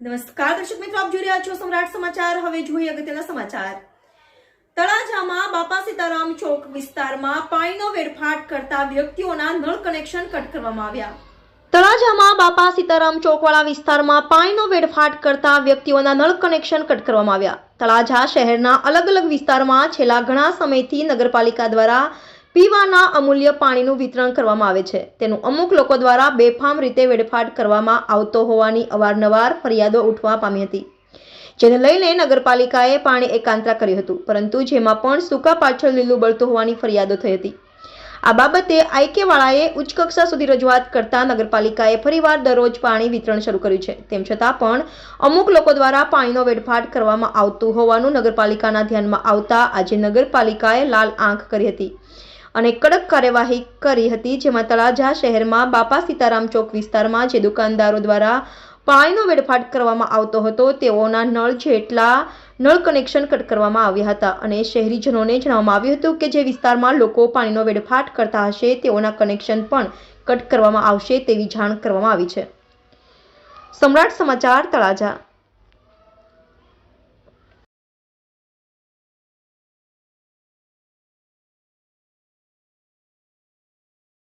નમસ્કાર, દર્શક મિત્રો, આપ જોઈ રહ્યા છો સમ્રાટ સમાચાર. હવે જોઈએ અગત્યના સમાચાર. તળાજામાં બાપા સીતારામ ચોક વિસ્તારમાં પાણીનો વેડફાટ કરતા વ્યક્તિઓના નળ કનેક્શન કટ કરવામાં આવ્યા. તળાજામાં બાપા સીતારામ ચોકવાળા વિસ્તારમાં પાણીનો વેડફાટ કરતા વ્યક્તિઓના નળ કનેક્શન કટ કરવામાં આવ્યા. તળાજા શહેરના અલગ અલગ વિસ્તારમાં છેલ્લા ઘણા સમયથી નગરપાલિકા દ્વારા પીવાના અમૂલ્ય પાણીનું વિતરણ કરવામાં આવે છે. તેનું અમુક લોકો દ્વારા બેફામ રીતે વેડફાટ કરવામાં આવતો હોવાની અવારનવાર ફરિયાદો ઉઠવા પામી હતી. જેને લઈને નગરપાલિકાએ પાણી એકાંતરા કર્યું હતું, પરંતુ જેમાં પણ સૂકા પાછળ લીલું બળતું હોવાની ફરિયાદો થઈ હતી. આ બાબતે આઈકેવાળાએ ઉચ્ચ કક્ષા સુધી રજૂઆત કરતા નગરપાલિકાએ ફરીવાર દરરોજ પાણી વિતરણ શરૂ કર્યું છે. તેમ છતાં પણ અમુક લોકો દ્વારા પાણીનો વેડફાટ કરવામાં આવતું હોવાનું નગરપાલિકાના ધ્યાનમાં આવતા આજે નગરપાલિકાએ લાલ આંખ કરી હતી. અને કડક કાર્યવાહી કરી હતી, જેમાં તળાજા શહેરમાં બાપા સીતારામ ચોક વિસ્તારમાં, જે દુકાનદારો દ્વારા પાણીનો વેડફાટ કરવામાં આવતો હતો, તેઓના નળ જેટલા નળ કનેક્શન કટ કરવામાં આવ્યા હતા. અને શહેરીજનોને જણાવવામાં આવ્યું હતું કે જે વિસ્તારમાં લોકો પાણીનો વેડફાટ કરતા હશે, તેઓના કનેક્શન પણ કટ કરવામાં આવશે તેવી જાણ કરવામાં આવી છે. સમ્રાટ સમાચાર, તળાજા